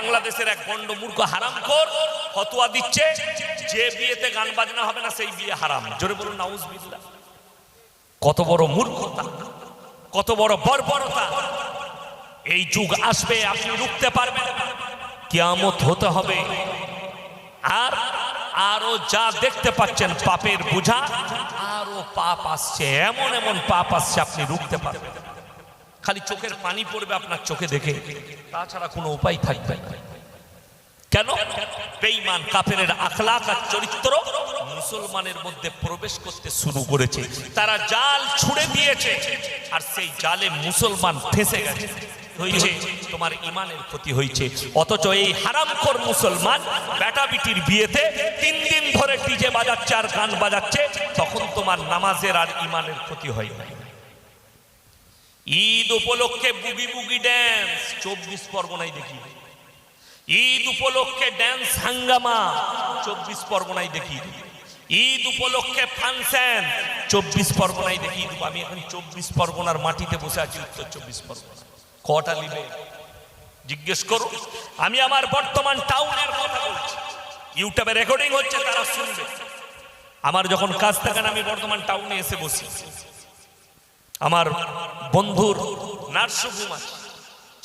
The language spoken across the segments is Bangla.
বাংলাদেশের এক বন্ড মূর্খ হারাম কর ফতোয়া দিচ্ছে, যে বিয়েতে গান বাজনা হবে না, সেই বিয়ে হারাম। জোরে বলুন নাউজ বিল্লাহ কত বড় মূর্খতা, কত বড় বর্বরতা। এই যুগ আসবে, আপনি রুখতে পারবেন। কিয়ামত হতে হবে। আর আরও যা দেখতে পাচ্ছেন, পাপের বোঝা, আরও পাপ আসছে। এমন এমন পাপ আসছে, আপনি রুখতে পারবেন। খালি চোখের পানি পড়বে আপনার চোখে দেখে। তাছাড়া কোনো উপায় থাকবে কেন? বেঈমান, কাফেরের আখলাক আর চরিত্র মুসলমানের মধ্যে প্রবেশ করতে শুরু করেছে। তারা জাল ছুড়ে দিয়েছে আর সেই জালে মুসলমান ফেসে গেছে। হয়েছে, তোমার ইমানের ক্ষতি হয়েছে। অথচ এই হারামখোর মুসলমান বেটা বিটির বিয়েতে তিন দিন ধরে ডিজে বাজাচ্ছে আর গান বাজাচ্ছে, তখন তোমার নামাজের আর ইমানের ক্ষতি হয় না ঈদ উপলক্ষে বুগি বুগি ড্যান্স চব্বিশ পরগনায় দেখি। ঈদ উপলক্ষে ড্যান্স হাঙ্গামা, চব্বিশ পরগনায় দেখি। ঈদ উপলক্ষে ফাংশন, চব্বিশ পরগনায় দেখি। আমি এখন চব্বিশ পরগনার মাটিতে বসে আছি, উত্তর চব্বিশ পরগনা। কটা নিবে? জিজ্ঞেস করো। আমি আমার বর্তমান টাউনের কথা বলছি। ইউটিউবে রেকর্ডিং হচ্ছে, তারা শুনবে। আমার যখন কাজ থাকেন আমি বর্তমান টাউনে এসে বসি। আমার বন্ধুর নার্সিংহোম আছে।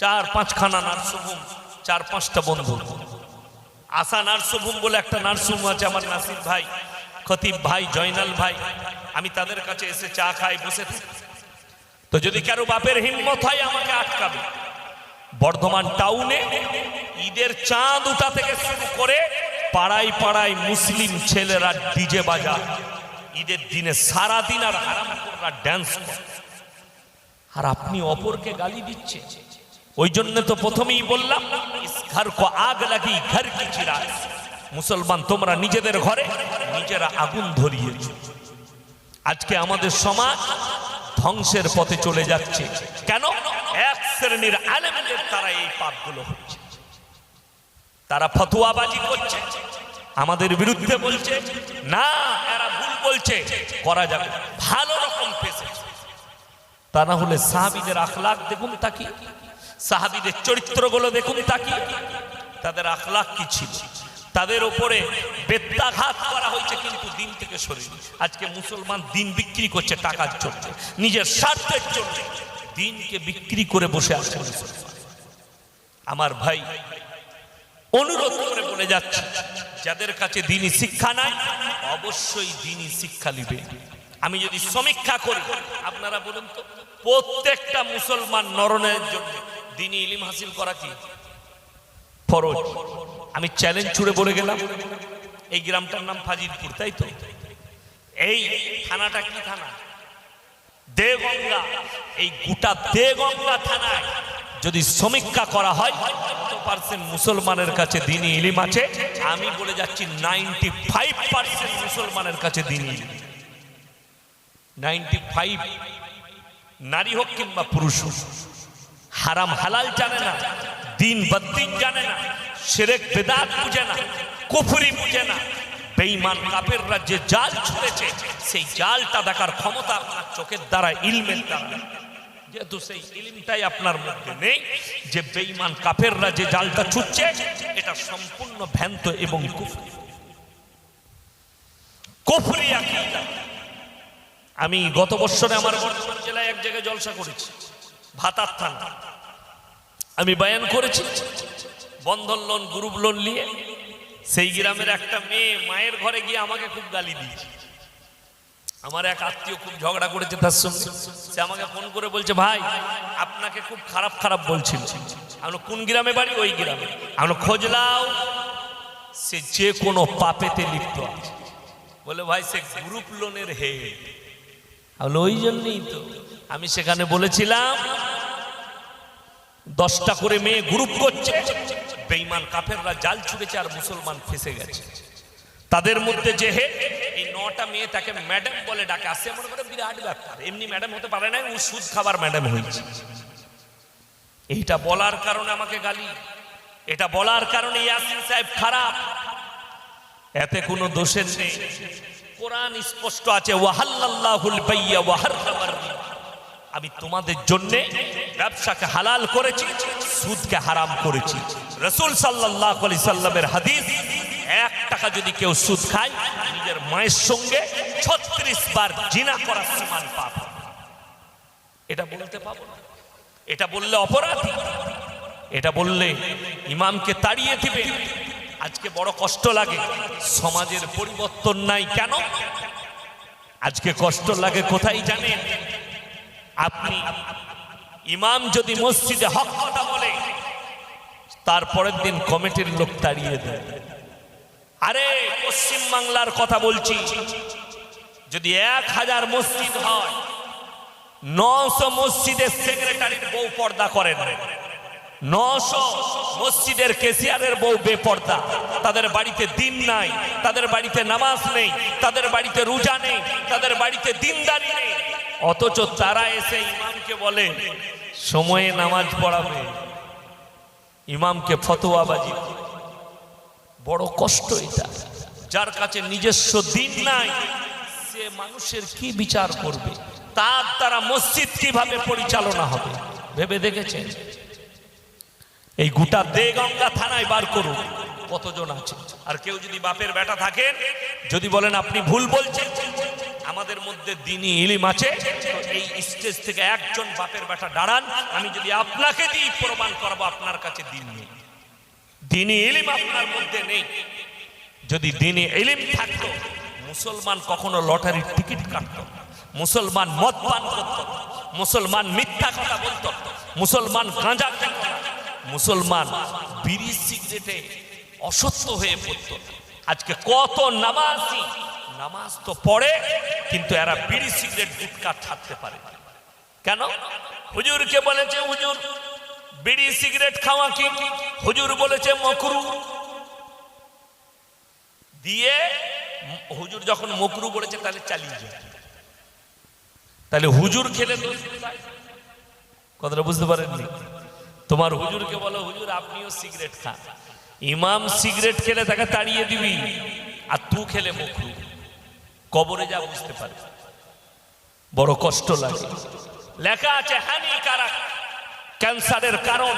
চার পাঁচখানা নার্সিংহোম চার পাঁচটা বন্ধু। আশা নার্সিংহোম বলে একটা নার্সিংহোম আছে আমার নাসির ভাই, খতিব ভাই, জয়নাল ভাই। আমি তাদের কাছে এসে চা খাই, বসে তো যদি কারও বাপের হিম্মত হয়, আমাকে আটকাবে। বর্ধমান টাউনে ঈদের চাঁদ উঠা থেকে শুরু করে পাড়ায় পাড়ায় মুসলিম ছেলেরা ডিজে বাজা ঈদের দিনে সারা দিন আর হারাম ড্যান্স করে। আর আপনি অপরকে গালি দিচ্ছে। ওই জন্য তো প্রথমেই বললাম ঘর কো আগ লাগি, ঘর কি মুসলমান, তোমরা নিজেদের ঘরে নিজেরা আগুন ধরিয়েছ। আজকে আমাদের সমাজ ধ্বংসের পথে চলে যাচ্ছে। কেন? এক শ্রেণির আলেমদের তারা এই পাপগুলো হচ্ছে। তারা ফতুয়াবাজি করছে। আমাদের বিরুদ্ধে বলছে, না, এরা ভুল বলছে। করা যাবে ভালো রকম তা না হলে সাহাবিদের আখলাখ দেখুন তাকি সাহাবিদের চরিত্রগুলো দেখুন তাকি তাদের আখলাখ কি ছিল? তাদের ওপরে বেত্যাঘাত করা হয়েছে কিন্তু দিন থেকে শরীর। আজকে মুসলমান দিন বিক্রি করছে টাকার জন্য, নিজের স্বার্থের জন্য। দিনকে বিক্রি করে বসে আছে আমার ভাই, অনুরোধ করে বলে যাচ্ছে, যাদের কাছে দিনই শিক্ষা নাই, অবশ্যই দিনই শিক্ষা নিবে। আমি যদি সমীক্ষা করি, আপনারা বলুন তো? প্রত্যেকটা মুসলমান নরনের জন্য দিনই ইলিম হাসিল করা কি? ফরজ। আমি চ্যালেঞ্জ ছুড়ে বলে গেলাম। এই গ্রামটার নাম ফাজিলপুর, তাই তো? এই থানাটা কি থানা? দেগঙ্গা। এই গোটা দেগঙ্গা থানায় যদি সমীক্ষা করা হয় পার্সেন্ট মুসলমানের কাছে দিনই ইলিম আছে। আমি বলে যাচ্ছি নাইনটি ফাইভ পার্সেন্ট মুসলমানের কাছে দিনই ইলিম। নাইনটি ফাইভ নারী হোক কিংবা পুরুষ হোক, হারাম হালাল জানে না, দিন বদ্দিন জানে না, সেরেক বেদাত বুঝে না, কুফুরি বুঝে না, বেঈমান কাপেররা যে জাল ছুঁড়েছে, সেই জালটা দেখার ক্ষমতা আপনার চোখের দ্বারা ইলমের দ্বারা যেহেতু সেই ইলিমটাই আপনার মধ্যে নেই, যে বেঈমান কাফেররা যে জালটা ছুটছে এটা সম্পূর্ণ ভ্যান্ত এবং কুফরি। কুফরি আকীদা। আমি গত বছরে আমার বর্ধমান জেলায় এক জায়গায় জলসা করেছি, ভাতার থানা। আমি বায়ান করেছি, বন্ধন লোন গ্রুপ লোন নিয়ে সেই গ্রামের একটা মেয়ে মায়ের ঘরে গিয়ে আমাকে খুব গালি দিয়েছে। আমার এক আত্মীয় খুব ঝগড়া করেছে তার সঙ্গে। সে আমাকে ফোন করে বলছে, ভাই, আপনাকে খুব খারাপ খারাপ বলছিল। আমরা কোন গ্রামে বাড়ি? ওই গ্রামে। আমরা খোঁজলাও সে যে কোনো পাপেতে লিপ্ত আছে। বলে, ভাই, সে গ্রুপ লোনের হেড ওই জন্যই তো আমি সেখানে বলেছিলাম, দশটা করে মেয়ে গ্রুপ করছে। বেইমান কাফেররা জাল ছুটেছে আর মুসলমান ফেসে গেছে। তাদের মধ্যে যে হে, এই নটা মেয়ে তাকে ম্যাডাম বলে ডাকে। আসে মনে করে বিরাট ব্যাপার। এমনি ম্যাডাম হতে পারে না ও সুদ খাবার ম্যাডাম হয়েছে। এইটা বলার কারণে আমাকে গালি। এটা বলার কারণে ইয়াসিন সাহেব খারাপ। এতে কোনো দোষের নেই। কোরআন স্পষ্ট আছে আমি তোমাদের জন্যে ব্যবসাকে হালাল করেছি, সুদকে হারাম করেছি। রসুল সাল্লাহ আলি সাল্লামের হাদিস, এক টাকা যদি কেউ সুদ খায়, নিজের মায়ের সঙ্গে ছত্রিশ বার জিনা করার সমান পাপ এটা বলতে পাবো না। এটা বললে অপরাধ। এটা বললে ইমামকে তাড়িয়ে দিবে। আজকে বড় কষ্ট লাগে। সমাজের পরিবর্তন নাই কেন? আজকে কষ্ট লাগে কোথায় জানেন? আপনি ইমাম যদি মসজিদে হক কথা বলে তারপরের দিন কমিটির লোক তাড়িয়ে দেয়। আরে, পশ্চিম বাংলার কথা বলছি। যদি এক হাজার মসজিদ হয় নশো মসজিদের সেক্রেটারির বউ পর্দা করেন। নশো মসজিদের কেসিয়ারের বউ বেপর্দা। তাদের বাড়িতে দিন নাই, তাদের বাড়িতে নামাজ নেই, তাদের বাড়িতে রোজা নেই, তাদের বাড়িতে দিনদারি নেই। অথচ তারা এসে ইমামকে বলে, সময়ে নামাজ পড়াবে। ইমামকে ফতোয়াবাজি বড় কষ্ট এটা। যার কাছে নিজস্ব দিন নাই, সে মানুষের কি বিচার করবে? তার দ্বারা মসজিদ কীভাবে পরিচালনা হবে? ভেবে দেখেছেন? এই গোটা দেগঙ্গা থানায় বার করুন কতজন আছে আর কেউ যদি বাপের বেটা থাকেন, যদি বলেন আপনি ভুল বলছেন, আমাদের মধ্যে দিনই ইলিম আছে, এই স্টেজ থেকে একজন বাপের বেটা দাঁড়ান, আমি যদি আপনাকে দিয়ে প্রমাণ করব আপনার কাছে দিন নেই দিনই ইলিম আপনার মধ্যে নেই যদি দিনে ইলিম থাকতো, মুসলমান কখনো লটারির টিকিট কাটতো। মুসলমান মদ পান করত, মুসলমান মিথ্যা কথা বলত, মুসলমান গাঁজা খেত। মুসলমান বিড়ি সিগারেটে অসত্য হয়ে পড়ত। আজকে কত নামাজি, নামাজ তো পড়ে, কিন্তু এরা বিড়ি সিগারেট গুটকা ছাড়তে পারে। কেন? হুজুরকে বলেছে, হুজুর, বিড়ি সিগারেট খাওয়া কি? হুজুর বলেছে, মকরু। দিয়ে হুজুর যখন মকরু বলেছে, তাহলে চালিয়ে যায় তাহলে হুজুর খেলে কথাটা বুঝতে পারেননি? তোমার হুজুরকে বলো হুজুর আপনিও সিগারেট খান। ইমাম সিগারেট খেলে তাকে তাড়িয়ে দিবি আর তু খেলে মকরু কবরে যা বুঝতে পারে বড় কষ্ট লাগে। লেখা আছে হানিকারক ক্যান্সারের কারণ।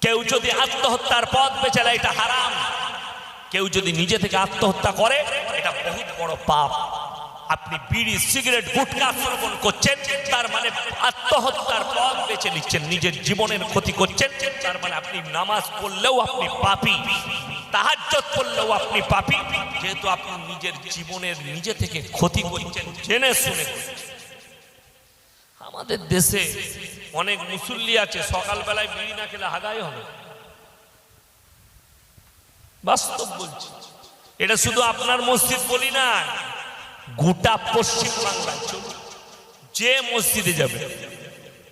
কেউ যদি আত্মহত্যার পথ নেয়, এটা হারাম। কেউ যদি নিজে থেকে আত্মহত্যা করে এটা বহুত বড় পাপ। আপনি বিড়ি, সিগারেট, গুটকা শ্রবণ করছেন, তার মানে আত্মহত্যার পথ বেছে নিচ্ছেন, নিজের জীবনের ক্ষতি করছেন, তার মানে আপনি নামাজ পড়লেও আপনি পাপি তাহাজ্জত পড়লেও আপনি পাপি, যেহেতু আপনি নিজের জীবনের নিজে থেকে ক্ষতি করছেন, জেনে শুনে আমাদের দেশে অনেক মুসল্লি আছে, সকালবেলায় বিড়ি না খেলে হাগাই হবে। বাস্তব বলছি, এটা শুধু আপনার মসজিদ বলি না গোটা পশ্চিম বাংলায়। যে মসজিদে যাবে,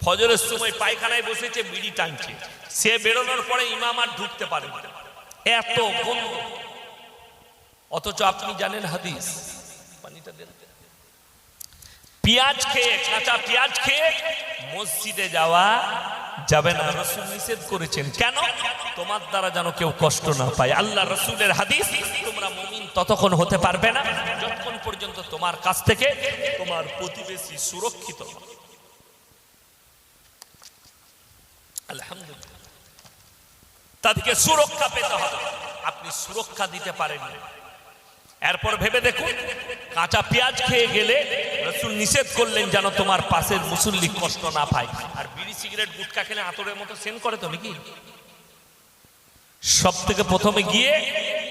ফজরের সময় পায়খানায় বসেছে, বিড়ি টানছে সে বেরোনোর পরে ইমাম আর ঢুকতে পারে। এত অথচ আপনি জানেন হাদিস পানিটা পেঁয়াজ খেয়ে, কাঁচা পেঁয়াজ খেয়ে মসজিদে যাওয়া যাবে না। রসুল নিষেধ করেছেন। কেন? তোমার দ্বারা যেন কেউ কষ্ট না পায়। আল্লাহ রসুলের হাদিস, তোমরা মুমিন ততক্ষণ হতে পারবে না যতক্ষণ পর্যন্ত তোমার কাছ থেকে তোমার প্রতিবেশী সুরক্ষিত আলহামদুলিল্লাহ। তাদেরকে সুরক্ষা পেতে হবে। আপনি সুরক্ষা দিতে পারেননি। এরপর ভেবে দেখুন, কাঁচা পেঁয়াজ খেয়ে গেলে রসুল নিষেধ করলেন যেন তোমার পাশের মুসল্লি কষ্ট না পায়। আর বিড়ি, সিগারেট, গুটকা খেলে আতরের মতো সেন করে তো নাকি? সব থেকে প্রথমে গিয়ে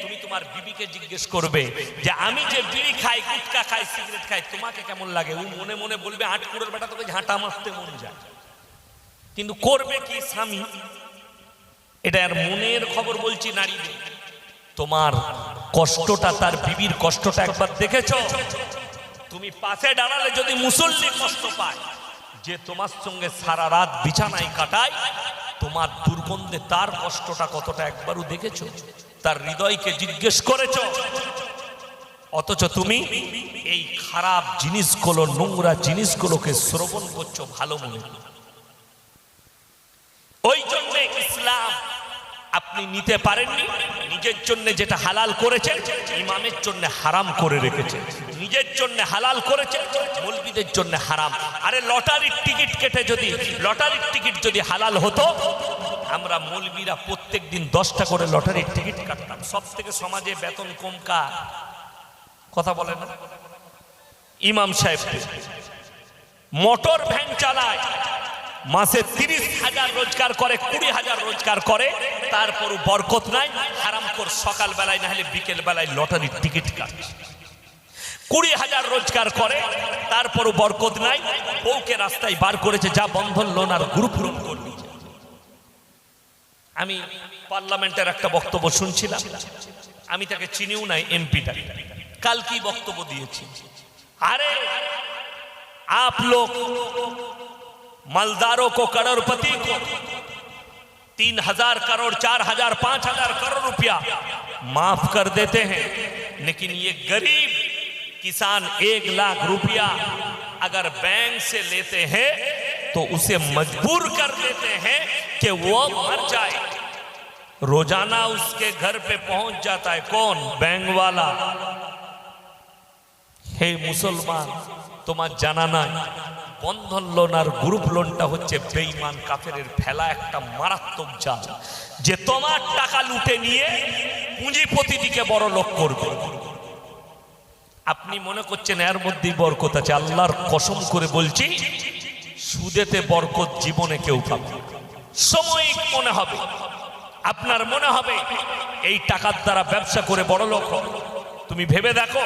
তুমি তোমার বিবিকে জিজ্ঞেস করবে যে, আমি যে বিড়ি খাই, গুটকা খাই, সিগারেট খাই, তোমাকে কেমন লাগে? ও মনে মনে বলবে, আট কুড়োর বেটা, তোকে ঝাঁটা মারতে মন যায়। কিন্তু করবে কি স্বামী? এটা আর মনের খবর বলছি নারীদের। তোমার কষ্টটা তার বিবির কষ্টটা একবার দেখেছ? তুমি পাশে দাঁড়ালে যদি মুসল্লি কষ্ট পায়, যে তোমার সঙ্গে সারা রাত বিছানায় কাটায়, তোমার দুর্গন্ধে তার কষ্টটা কতটা একবারও দেখেছ? তার হৃদয়কে জিজ্ঞেস করেছ? অথচ তুমি এই খারাপ জিনিসগুলো, নোংরা জিনিসগুলোকে শ্রবণ করছ ভালো মনে। ওই জন্য ইসলাম আপনি নিতে পারেননি? নিজের জন্য যেটা হালাল করেছেন ইমামের জন্য হারাম করে রেখেছে। নিজের জন্য হালাল করেছে, মৌলবীদের জন্য হারাম। আরে লটারির টিকিট কেটে যদি, লটারির টিকিট যদি হালাল হতো, আমরা মৌলবীরা প্রত্যেক দিন দশটা করে লটারির টিকিট কাটতাম। সব থেকে সমাজে বেতন কম কার? কথা বলে না? ইমাম সাহেব, মোটর ভ্যান চালায় মাসে তিরিশ হাজার রোজগার করে, কুড়ি হাজার রোজগার করে তারপর বরকত নাই হারাম কর সকাল বেলায় না হলে বিকেল বেলায় লটারির টিকিট কাটে। কুড়ি হাজার রোজগার করে তারপর বরকত নাই, বউকে রাস্তায় বার করেছে, যা বন্ধন লোন আর গ্রুপ রুপ করবি আমি পার্লামেন্টের একটা বক্তব্য শুনছিলাম, আমি তাকে চিনিও নাই, এমপিটা। কাল কি বক্তব্য দিয়েছি? আরে, আপ লোক मालदारों को, करोड़पति को। तीन हज़ार करोड़, चार हज़ार, पाँच हज़ार करोड़ रुपया माफ़ कर देते हैं। लेकिन ये गरीब किसान एक लाख रुपया अगर बैंक से लेते हैं तो उसे मजबूर कर देते हैं कि वो मर जाए। रोज़ाना उसके घर पे पहुँच जाता है कौन? बैंक वाला। हे मुसलमान, तुम्हारा जाना ना। বন্ধন লোন আর গ্রুপ লোনটা হচ্ছে বেইমান কাফেরের ফেলা, একটা মারাত্মক জাল, যে তোমার টাকা লুটে নিয়ে পুঁজিপতিটিকে বড় লোক করবে। আপনি মনে করছেন এর মধ্যেই বরকত আছে? আল্লাহর কসম করে বলছি, সুদেতে বরকত জীবনে কেউ পাবে। সাময়িক মনে হবে, আপনার মনে হবে, এই টাকার দ্বারা ব্যবসা করে বড় লোক তুমি ভেবে দেখো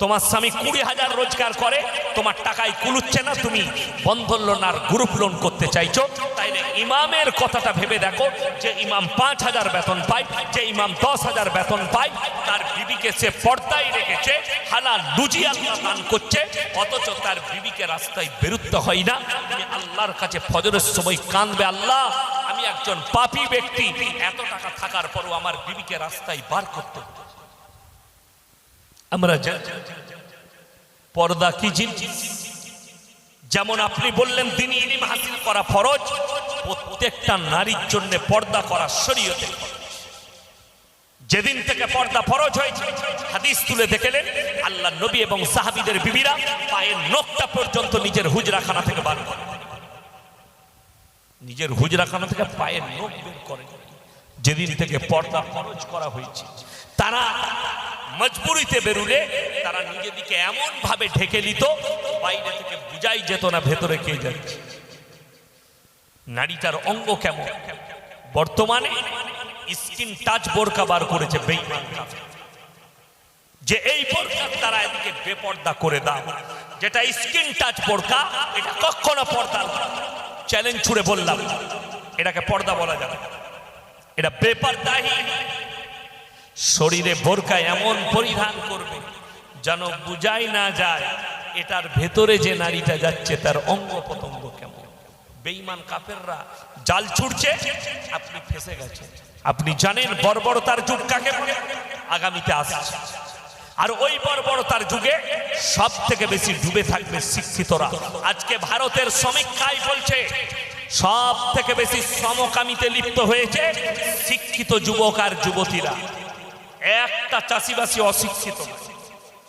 তোমার স্বামী কুড়ি হাজার রোজগার করে, তোমার টাকায় কুলুচ্ছে না, তুমি বন্ধন লোন আর গ্রুপ লোন করতে চাইছো তাইলে ইমামের কথাটা ভেবে দেখো, যে ইমাম পাঁচ হাজার বেতন পায়, যে ইমাম দশ হাজার বেতন পায়, তার বিবিকে সে পর্দায় রেখেছে, হালাল লুজি আল্লাহ দান করছে, অথচ তার বিবিকে রাস্তায় বেরুতে হয় না তুমি আল্লাহর কাছে ফজরের সময় কাঁদবে, আল্লাহ, আমি একজন পাপী ব্যক্তি, এত টাকা থাকার পরও আমার বিবিকে রাস্তায় বার করতে। আমরা পর্দা কি জিনিস? যেমন আপনি বললেন তিনি ইলিম হাসিল করা ফরজ, প্রত্যেকটা নারীর জন্য পর্দা করা শরীয়তে যেদিন থেকে পর্দা ফরজ হয়েছে, হাদিস তুলে দেখেলেন আল্লাহ নবী এবং সাহাবীদের বিবিরা পায়ের নখটা পর্যন্ত নিজের হুজরাখানা থেকে বার করে। নিজের হুজরাখানা থেকে পায়ের নখ বের করে। যেদিন থেকে পর্দা ফরজ করা হয়েছে, তারা মজবুরিতে বেরুলে তারা নিজেদিকে এমন ভাবে ঢেকে নিত বাইরে থেকে বুঝাই যেত না ভেতরে কে যাচ্ছে। নারীটার অঙ্গ কেমন? বর্তমানে স্কিন টাচ বোরকা বার করেছে বেইমান যে এই বোরকার তারা এদিকে বেপর্দা করে দাও, যেটা স্কিন টাচ বোরকা, এটা কখনো পর্দা। চ্যালেঞ্জ ছুড়ে বললাম, এটাকে পর্দা বলা যাবে এটা বেপর্দাহি শরীরে বোরকা এমন পরিধান করবে যেন বুঝাই না যায় এটার ভেতরে যে নারীটা যাচ্ছে তার অঙ্গ প্রত্যঙ্গ কেমন। বেঈমান কাফেররা জাল ছুটছে আপনি ফেসে গেছেন। আপনি জানেন বর্বরতার যুগ কাকে আগামীতে আসছে। আর ওই বর্বরতার যুগে সব থেকে বেশি ডুবে থাকবে শিক্ষিতরা। আজকে ভারতের সমীক্ষায় বলছে সব থেকে বেশি সমকামিতে লিপ্ত হয়েছে শিক্ষিত যুবক আর যুবতীরা। একটা চাষিবাসী অশিক্ষিত।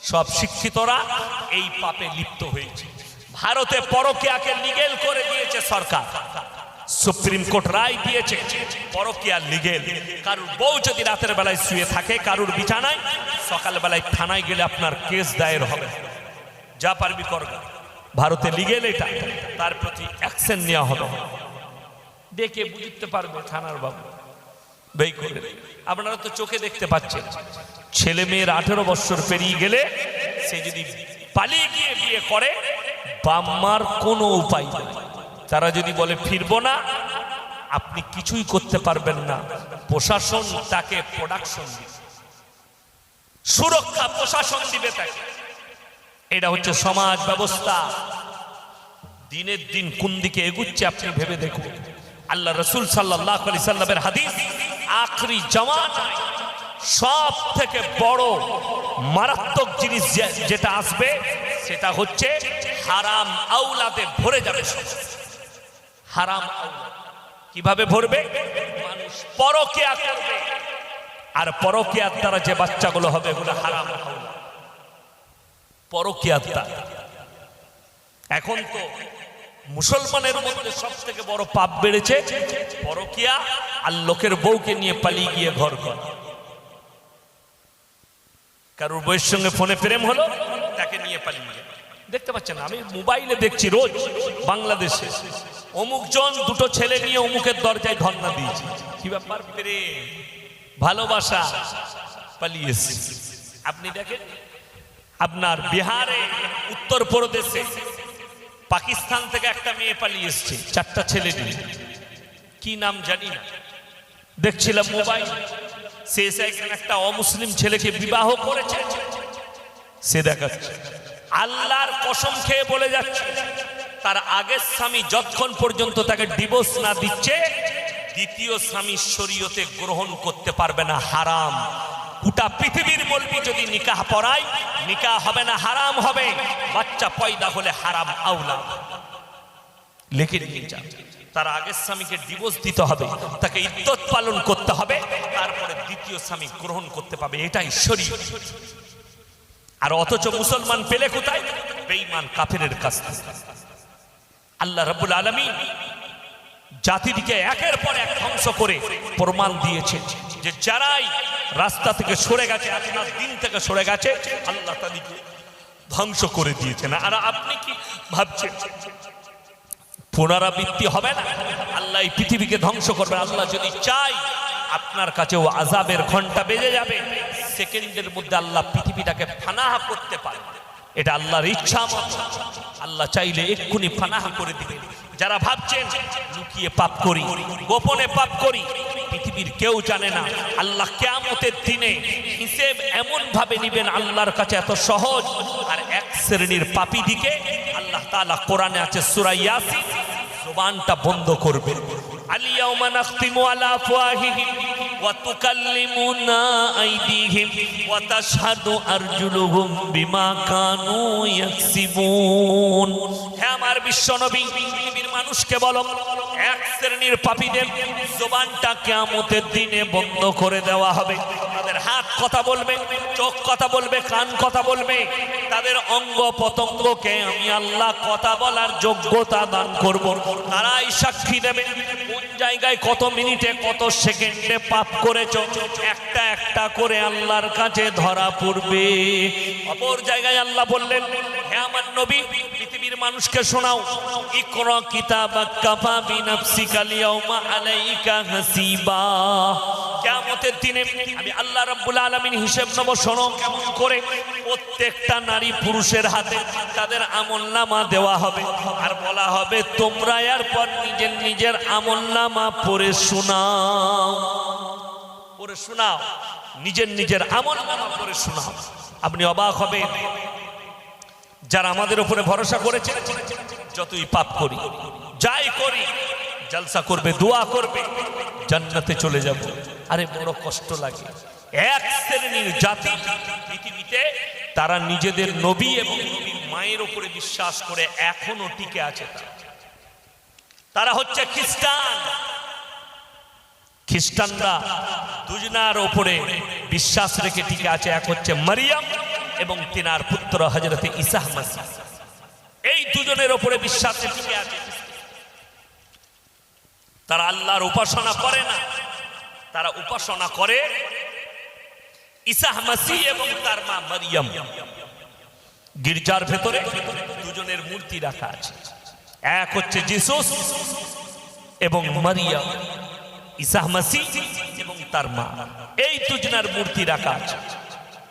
সব শিক্ষিতরা এই পাপে লিপ্ত হয়েছে। ভারতে পরকিয়াকে লিগেল করে দিয়েছে সরকার। সুপ্রিম কোর্ট রায় দিয়েছে, পরকিয়া লিগেল কারুর বউ যদি রাতের বেলায় শুয়ে থাকে, কারুর বিছানায়, সকাল বেলায় থানায় গেলে আপনার কেস দায়ের হবে। যা পারবি করবে ভারতে লিগেল এটা, তার প্রতি অ্যাকশন নেওয়া হবে। দেখে বুঝতে পারবে থানার বাবু। বেই করে আপনারা তো চোখে দেখতে পাচ্ছেন। ছেলে মেয়ের আঠেরো বছর পেরিয়ে গেলে সে যদি পালিয়ে গিয়ে বিয়ে করে বাম্মার কোনো উপায় নেই। তারা যদি বলে, ফিরবো না, আপনি কিছুই করতে পারবেন না। প্রশাসন তাকে প্রোডাকশন সুরক্ষা প্রশাসন দিবে তাকে। এটা হচ্ছে সমাজ ব্যবস্থা। দিনের দিন কোন দিকে এগুচ্ছে আপনি ভেবে দেখুন। আল্লাহ রসুল সাল্লাহ সাল্লামের হাদিস, আখরি জমানায় সব থেকে বড় মারাত্মক জিনিস যেটা আসবে, সেটা হচ্ছে হারাম আউলাতে ভরে যাবে হারাম কীভাবে ভরবে? মানুষ পরকিয়া করবে। আর পরকিয়ার দ্বারা যে বাচ্চাগুলো হবে, এগুলো হারাম। পরকিয়ার দ্বারা। এখন তো মুসলমানের মধ্যে সব থেকে বড় পাপ বেড়েছে পরকিয়া আর লোকের বউকে নিয়ে পালিয়ে গিয়ে ঘর কর। কারোর বইয়ের সঙ্গে ফোনে প্রেম হলো, তাকে নিয়ে পালিয়ে। দেখতে পাচ্ছেন, আমি মোবাইলে দেখছি রোজ বাংলাদেশে অমুক জন দুটো ছেলে নিয়ে অমুকের দরজায় ধর্ণা দিয়েছে। কি ব্যাপার? প্রেম, ভালোবাসা পালিয়েছে আপনি দেখেন, আপনার বিহারে উত্তর প্রদেশে পাকিস্তান থেকে একটা মেয়ে পালিয়ে এসছে, চারটা ছেলে নিয়ে। কি নাম জানি না। দেখছিলাম মোবাইল। সে একটা অমুসলিম ছেলেকে বিবাহ করেছে। সে দেখাচ্ছে। আল্লাহর কসম খেয়ে বলে যাচ্ছে, তার আগের স্বামী যতক্ষণ পর্যন্ত তাকে ডিভোর্স না দিচ্ছে, দ্বিতীয় স্বামী শরীয়তে গ্রহণ করতে পারবে না, হারাম। গোটা পৃথিবীর বলবি যদি নিকাহ পড়াই নিকাহ হবে না, হারাম হবে। বাচ্চা পয়দা হলে হারাম, আউলা। লিখে রেখে তার আগের স্বামীকে ডিভোর্স দিতে হবে, তাকে ইদ্যত পালন করতে হবে, তারপরে দ্বিতীয় স্বামী গ্রহণ করতে পাবে, এটাই শরীর। আর অথচ মুসলমান পেলে কোথায়? বেঈমান কাফেরের কাছ থেকে। আল্লাহ রাব্বুল আলামিন জাতিটিকে একের পর এক ধ্বংস করে প্রমাণ দিয়েছে যে যারাই রাস্তা থেকে সরে গেছে আপনার দিন থেকে সরে গেছে। আল্লাহ তাদেরকে ধ্বংস করে দিয়েছেন। আর আপনি কি ভাবছেন? পুনরাবৃত্তি হবে না? আল্লাহ এই পৃথিবীকে ধ্বংস করবে। আল্লাহ যদি চাই আপনার কাছেও আজাবের ঘণ্টা বেজে যাবে। সেকেন্ডের মধ্যে আল্লাহ পৃথিবীটাকে ফানাহা করতে পারে এটা আল্লাহর ইচ্ছা আল্লাহ চাইলে এক্ষুনি ফানাহা করে দিবে যারা ভাবছেন, লুকিয়ে পাপ করি, গোপনে পাপ করি, পৃথিবীর কেউ জানে না। আল্লাহ কেয়ামতের দিনে হিসেব এমন ভাবে নিবেন, আল্লাহর কাছে এত সহজ। আর এক শ্রেণির পাপি দিকে আল্লাহ তালা কোরআনে আছে সূরা ইয়াসিন, জবানটা বন্ধ করবে আলিয়াউমা নাখতিমু আলা আফওয়াহিহিম ওয়া তুকাল্লিমুনা আইদিহিম ওয়া তাশহাদু আরজুলুহুম বিমা কানু ইয়াকসিবুন হে আমার পৃথিবীর মানুষকে বলো, এক শ্রেণির পাপীদের জবানটা কিয়ামতের দিনে বন্ধ করে দেওয়া হবে। তাদের হাত কথা বলবে, চোখ কথা বলবে, কান কথা বলবে। তাদের অঙ্গ পতঙ্গকে আমি আল্লাহ কথা বলার যোগ্যতা দান করব। তারাই সাক্ষী দেবে জায়গায় কত মিনিটে, কত সেকেন্ডে পাপ করেছ? একটা একটা করে আল্লাহর কাছে ধরা পড়বে। অপর জায়গায় আল্লাহ বললেন হ্যাঁ আমার নবী, পৃথিবীর মানুষকে শোনাও। আলাইকা হাসিবা। কিয়ামতের দিনে আমি আল্লাহ রাব্বুল আলামিন হিসেব নেব, শোনো কেমন করে। প্রত্যেকটা নারী পুরুষের হাতে তাদের আমলনামা দেওয়া হবে। আর বলা হবে, তোমরা এরপর নিজের নিজের আমলনামা পড়ে শোনাও। পড়ে শোনাও। নিজের নিজের আমলনামা পড়ে শোনাও। আপনি অবাক হবে যারা আমাদের উপরে ভরসা করেছে, যতই পাপ করি, যাই করি, জলসা করবে, দোয়া করবে, জান্নাতে চলে যাব। আরে বড় কষ্ট লাগে। এক শ্রেণির জাতি পৃথিবীতে, তারা নিজেদের নবী এবং নবীর মায়ের উপরে বিশ্বাস করে এখনও টিকে আছে তারা। হচ্ছে খ্রিস্টান। খ্রিস্টানরা দুজনার ওপরে বিশ্বাস রেখে টিকে আছে। এক হচ্ছে মারিয়াম এবং তিনার পুত্র হজরতে ইসাহ এই দুজনের ওপরে বিশ্বাস টিকে আছে। তারা আল্লাহর উপাসনা করে না। তারা উপাসনা করে। ইসাহ মাসি এবং তার মা মারিয়াম। গির্জার ভেতরে দুজনের মূর্তি রাখা আছে। এক হচ্ছে জিসুস এবং মারিয়াম। ইসাহ মাসি এবং তার মা। এই দুজনের মূর্তি রাখা আছে।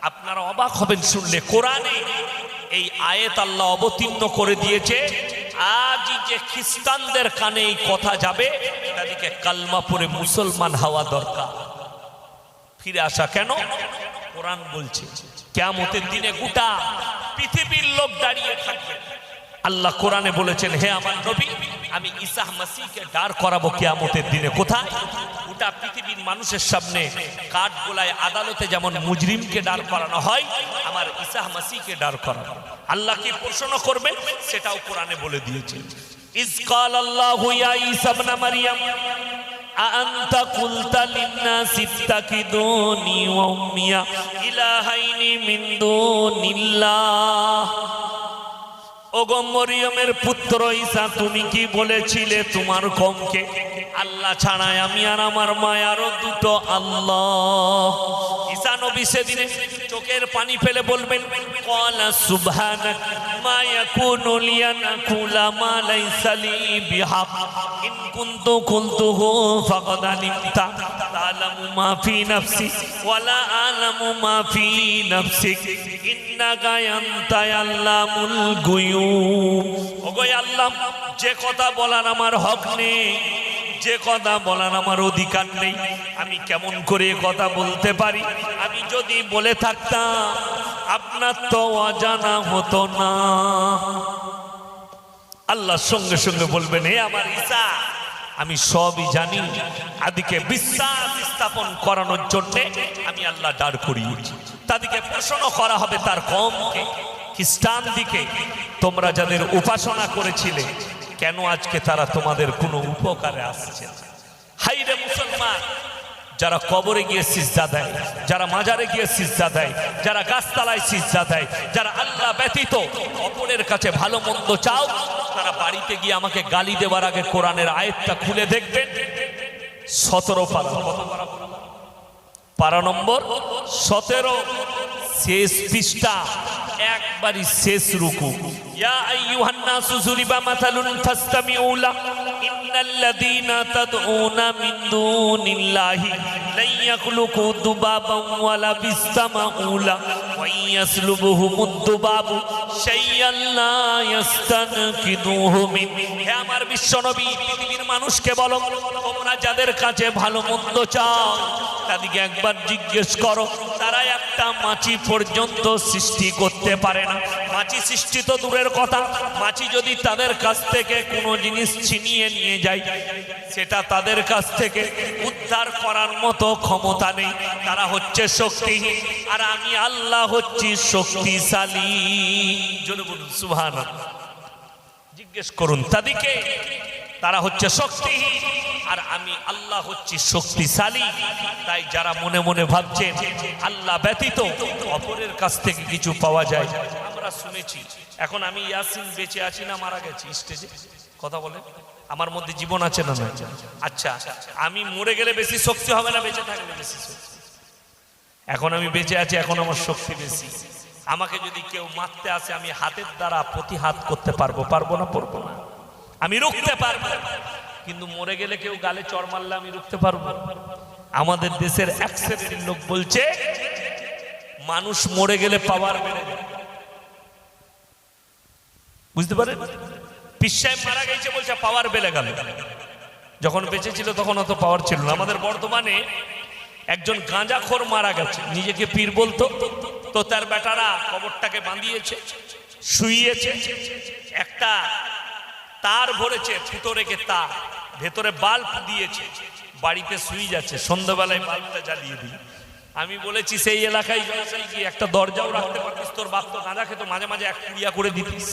আপনারা অবাক হবেন শুনলে। কোরআনে এই আয়েত আল্লাহ অবতীর্ণ করে দিয়েছে। আজ যে খ্রিস্টানদের কানে এই কথা যাবে, তাদেরকে কালমা পরে মুসলমান হওয়া দরকার। ফিরে আসা কেন? কোরআন বলছে কেমতের দিনে গোটা পৃথিবীর লোক দাঁড়িয়ে থাকবে। আল্লাহ কোরআনে বলেছেন, হে আমার নবী আমি ইসাহ মাসিকে দাঁড় করাবো কেয়ামতের দিনে কোথায় গোটা পৃথিবীর মানুষের সামনে কাঠ গোলায় আদালতে যেমন মুজরিমকে দাঁড় করানো হয় আমার ইসাহ মাসিকে দাঁড় করানো আল্লাহ কি প্রশ্ন করবেন সেটাও কোরআনে বলে দিয়েছে ইসকাল আল্লাহ ইয়া ঈসা ইবনে মারইয়াম أأنت قلت للناس اتخذوني وأمي إلهين من دون الله ওগো মরিয়মের পুত্র ঈসা, তুমি কি বলেছিলে তোমার কমকে? আল্লাহ আমি আর আমার মায়ারও দুটো আল্লাহ। নবী চোখের পানি ফেলে বলবেন, কলা সুবহানাক, মা ইয়াকুনু লি আন আকুলা মা লাইসা লি বিহাক ইন কুনতু কুলতুহু ফাকাদ আলিমতা তা'লামু মা ফি নাফসি ওয়ালা আ'লামু মা ফি আল্লামুল আল্লাহ, যে কথা বলার আমার হক নেই, যে কথা বলার আমার অধিকার নেই, আমি কেমন করে কথা বলতে পারি? আমি যদি বলে থাকতাম, আপনার তো অজানা হতো না। আল্লাহর সঙ্গে সঙ্গে বলবেন হে আমার ঈসা, আমি সবই জানি। আদিকে বিশ্বাস স্থাপন করানোর জন্যে আমি আল্লাহ দাঁড় করিয়েছি। তাদেরকে প্রশ্ন করা হবে তার কমকে। খ্রিস্টান দিকে তোমরা যাদের উপাসনা করেছিলে, কেন আজকে তারা তোমাদের কোনো উপকারে আসছে না? হাই রে মুসলমান, যারা কবরে গিয়ে সিজদা দেয়, যারা মাজারে গিয়ে সিজদা দেয়, যারা গাছতলায় সিজদা দেয়, যারা আল্লাহ ব্যতীত অপরের কাছে ভালো মন্দ চাও, তারা বাড়িতে গিয়ে আমাকে গালি দেওয়ার আগে কোরআনের আয়াতটা খুলে দেখবেন। সতেরো কত পারা নম্বর, সতেরো, শেষ পৃষ্ঠা। একবারই শেষ রুকু পৃথিবীর মানুষকে বলো, তোমরা যাদের কাছে ভালো মন্দ চাও, তাদেরকে একবার জিজ্ঞেস করো, তারা একটা মাছি পর্যন্ত সৃষ্টি করতে পারে না। মাছি সৃষ্টি তো দূরের কথা। মাছি যদি তাদের কাছ থেকে কোনো জিনিস ছিনিয়ে নিয়ে যায়, সেটা তাদের কাছ থেকে উদ্ধার করার মতো ক্ষমতা নেই। তারা হচ্ছে শক্তিহীন, আর আমি আল্লাহ হচ্ছি শক্তিশালী। জোরে বলুন, সুবহানাল্লাহ। জিজ্ঞেস করুন, তাদেরকে তারা হচ্ছে শক্তিহীন, আর আমি আল্লাহ হচ্ছি শক্তিশালী। তাই যারা মনে মনে ভাবছেন আল্লাহ ব্যতীত অপরের কাছ থেকে কিছু পাওয়া যায় আমরা শুনেছি। এখন আমি ইয়াসিন বেঁচে আছি না মারা গেছি? স্টেজে কথা বলে। আমার মধ্যে জীবন আছে না আচ্ছা আমি মরে গেলে বেশি শক্তি হবে না বেঁচে থাকলে বেশি এখন আমি বেঁচে আছি, এখন আমার শক্তি বেশি। আমাকে যদি কেউ মারতে আসে, আমি হাতের দ্বারা প্রতিহাত করতে পারব পারব না পারব না। আমি রুখতে পারব। কিন্তু মরে গেলে কেউ গালে চর মারলে আমি রুখতে পারব আমাদের দেশের এক লোক বলছে, মানুষ মরে গেলে পাওয়ার বেড়ে বুঝতে পারেন? পিসায় মারা গেছে বলছে পাওয়ার বেড়ে গেল। যখন বেঁচে ছিল তখন অত পাওয়ার ছিল না। আমাদের বর্তমানে একজন গাঁজাখোর মারা গেছে। নিজেকে পীর বলতো। তো তার বেটারা কবরটাকে বাঁধিয়েছে, শুইয়েছে। একটা তার ভরেছে, ফুটো রেখে তার। ভেতরে বাল্ব দিয়েছে। বাড়িতে শুই যাচ্ছে। সন্ধ্যাবেলায় বাল্বটা জ্বালিয়ে দিই। আমি বলেছি, সেই এলাকায় একটা দরজাও রাখতে পারতিস। তোর বাপ তো গাঁজা খেতো। মাঝে মাঝে এক কুড়িয়া করে দিতিস।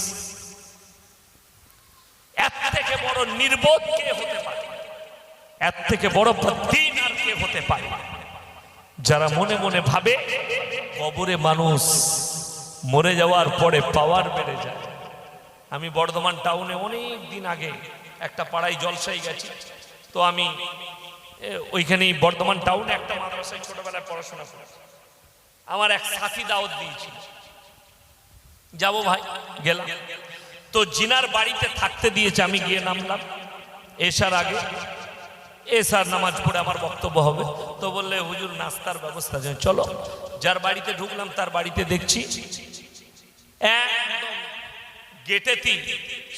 এর থেকে বড় নির্বোধ কে হতে পারে? এর থেকে বড় দিন আর কে হতে পারে? যারা মনে মনে ভাবে, কবরে মানুষ মরে যাওয়ার পরে পাওয়ার বেড়ে যায়। আমি বর্ধমান টাউনে অনেক দিন আগে একটা পাড়ায় জলসাই গেছি। তো আমি ওইখানেই বর্ধমান টাউনে একটা মাদ্রাসায় ছোটবেলায় পড়াশোনা করি আমার এক সাথী দাওয়াত দিয়েছিল। যাব ভাই, গেলাম। তো জিনার বাড়িতে থাকতে দিয়েছে, আমি গিয়ে নামলাম। এসার আগে, এসার নামাজ পড়ে আমার বক্তব্য হবে। তো বললে, হুজুর, নাস্তার ব্যবস্থা চলো, যার বাড়িতে ঢুকলাম, তার বাড়িতে দেখছি। গেটেতে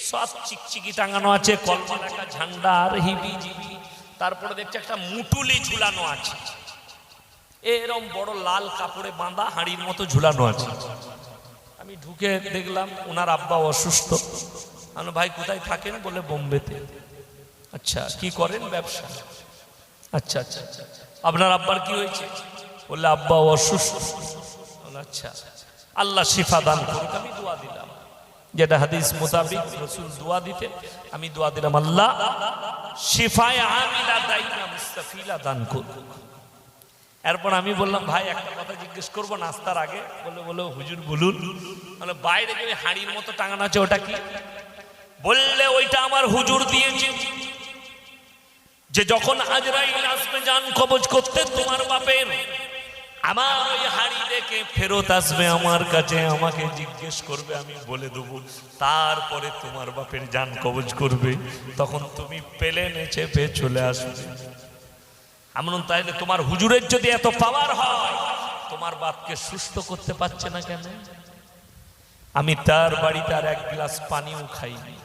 সব চিকচিকি টাঙানো আছে কলমা লেখা ঝান্ডা, আর হিবি তারপরে দেখছি একটা মুটুলি ঝুলানো আছে। এরম বড় লাল কাপড়ে বাঁধা হাঁড়ির মতো ঝুলানো আছে। আমি ঢুকে দেখলাম ওনার আব্বা অসুস্থ। আমি ভাই, কোথায় থাকেন? বলে বোম্বেতে। আচ্ছা কি করেন ব্যবসা? আচ্ছা আচ্ছা আচ্ছা। আপনার আব্বার কি হয়েছে? বললে আব্বা অসুস্থ। আচ্ছা আল্লাহ শিফা দান করুক, আমি দোয়া দিলাম। যেটা হাদিস মোতাবিক রসুল দোয়া দিতে আমি দোয়া দিলাম, আল্লাহ শিফায় আমিলা দাইনা মুস্তাফিলা দান করুন এরপর আমি বললাম, ভাই, একটা কথা জিজ্ঞেস করব নাস্তার আগে। বলে বলে, হুজুর, বলুন। মানে বাইরে যে হাঁড়ির মতো টাঙানো আছে, ওটা কি? বললে, ওইটা আমার হুজুর দিয়েছে। যে যখন আজরাইল আসবে, যান কবজ করতে, তোমার বাপের। আমার ওই হাড়ি দেখে ফেরত আসবে আমার কাছে, আমাকে জিজ্ঞেস করবে, আমি বলে দেবো, তারপরে তোমার বাপের যান কবজ করবে। তখন তুমি পেলে, নেচে পে চলে আসবে। এমন তাইলে তোমার হুজুরের যদি এত পাওয়ার হয়, তোমার বাপকে সুস্থ করতে পারছে না কেন? আমি তার বাড়িতে আর এক গ্লাস পানিও খাইনি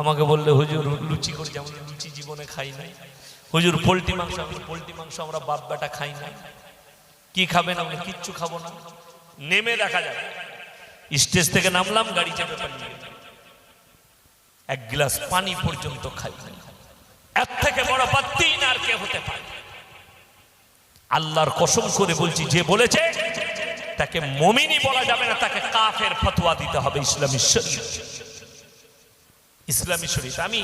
আমাকে বললে, হুজুর, লুচি করে যেমন লুচি জীবনে খাই নাই। হুজুর, পোলট্রি মাংস, আমি পোলট্রি মাংস আমরা বাপ বেটা খাই না। কি খাবেন আমরা? কিচ্ছু খাব না। নেমে দেখা যাবে স্টেজ থেকে নামলাম, গাড়ি চেপে গেলাম। এক গ্লাস পানি পর্যন্ত খাই এর থেকে বড় আর কে হতে পারে। আল্লাহর কসম করে বলছি, যে বলেছে, তাকে মমিনী বলা যাবে না, তাকে কাফের ফতোয়া দিতে হবে ইসলামী শরীয়ত। ইসলামী শরীফ আমি,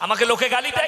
আমাকে লোকে গালি দেয়।